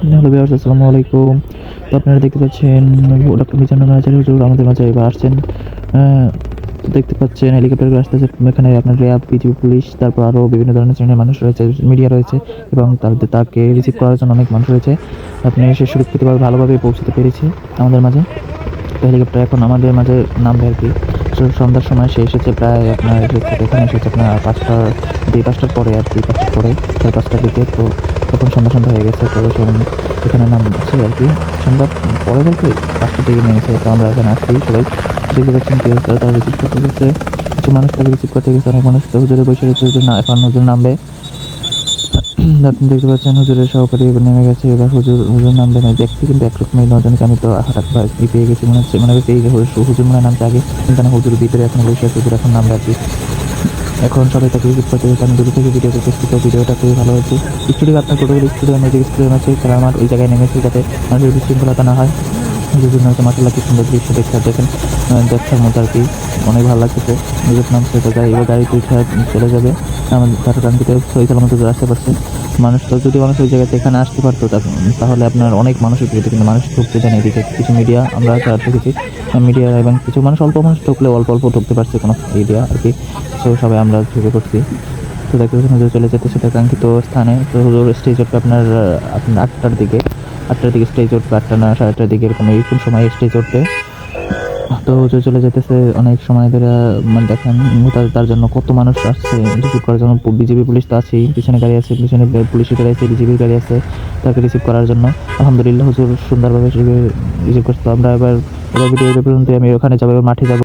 Hello বিয়ার্স আসসালামু আলাইকুম। তো আপনারা দেখতে পাচ্ছেন ডক্টর মিজানুর নাজারি হুজুর, আমাদের মাঝে এবার আসছেন। দেখতে পাচ্ছেন হেলিকপ্টার আসতেছে, এখানে আপনার র্যাব বিজিবি পুলিশ, তারপর আরও বিভিন্ন ধরনের শ্রেণির মানুষ রয়েছে মিডিয়া রয়েছে, এবং তাদের তাকে রিসিভ করার জন্য অনেক মানুষ রয়েছে। আপনি সে সুরক্ষিতভাবে ভালোভাবে পৌঁছতে পেরেছে আমাদের মাঝে। তো হেলিকপ্টার এখন আমাদের মাঝে নামবে আর কি। সন্ধ্যার সময় সে এসেছে, প্রায় আপনার এখানে এসেছে, আপনার পাঁচটা দুই পাঁচটার পরে আর কি, পাঁচটার পরে সাড়ে পাঁচটার দিকে। তো তখন সন্ধ্যা সন্ধ্যা হয়ে গেছে, তো সে এখানে নামছে আর কি। সন্ধ্যা পরে বলতে পাঁচটার দিকে নেমেছে তো আমরা এখানে আসছি সবাই। দেখতে পাচ্ছেন কেউ তারা রিসিভ করতে গেছে। কিছু মানুষ তাকে রিসিভ করতে গেছে, অনেক মানুষ তো হুজুরে বসে রয়েছে, হুজুর না, এখন হুজুর নামবে। আপনি দেখতে পাচ্ছেন হুজুরের সহকারী নেমে গেছে, এবার হুজুর হুজুর নামবে না দেখতে কিন্তু একরকমই নজনকে আমি তো হঠাৎ ই পেয়ে গেছি, মনে হচ্ছে, মনে পেয়ে গেছে হুজুর মনে নামছে আগে, কিন্তু হুজুর ভিতরে এখন বসে আছে, হুজুর এখন নামবে আর কি। এখন সবাই তাকে রিসিভ করতে আমি দূর থেকে ভিডিও করতেছি তো ভিডিওটা খুবই ভালো হয়েছে। স্টুডিও আপনার টোটোগুলো স্টুডিও ম্যাজিক স্টুডিও আছে তারা আমার ওই জায়গায় নেমেছে যাতে মানুষের বিশৃঙ্খলতা না হয়। বিভিন্ন হচ্ছে মাসাল্লাহ কি সুন্দর দৃশ্য দেখতে দেখেন দেখার মতো আর কি, অনেক ভালো লাগতেছে। নিজের নাম সেটা গাড়ি এবার গাড়িতে চলে যাবে তার কান্তিতে সই সালামত আসতে পারছে মানুষ তো যদি মানুষ ওই জায়গাতে এখানে আসতে পারতো তাহলে আপনার অনেক মানুষের ভিড় কিন্তু মানুষ ঢুকতে দেন এদিকে কিছু মিডিয়া আমরা ঢুকেছি মিডিয়া এবং কিছু মানুষ অল্প মানুষ ঢুকলে অল্প অল্প ঢুকতে পারছে, কোনো এরিয়া আর কি। তো সবাই আমরা ঢুকে পড়ছি। তো দেখতে পাচ্ছেন হুজুর চলে যেতে সেটা কাঙ্ক্ষিত স্থানে। তো হুজুর স্টেজ উঠবে আপনার আপনার আটটার দিকে আটটার দিকে স্টেজ উঠবে আটটা না, সাড়ে আটটার দিকে এরকম এইরকম সময় স্টেজ উঠবে তো হুজুর চলে যেতেছে অনেক সময় ধরে মানে দেখেন তার জন্য কত মানুষ আসছে রিসিভ করার জন্য বিজেপি পুলিশ তো আছেই, পিছনে গাড়ি আছে, পিছনে পুলিশের গাড়ি আছে বিজেপির গাড়ি আছে, তাকে রিসিভ করার জন্য। আলহামদুলিল্লাহ হুজুর সুন্দরভাবে রিসিভ করতে আমরা এবার এবার ভিডিও পর্যন্ত আমি ওখানে যাব মাঠে যাব।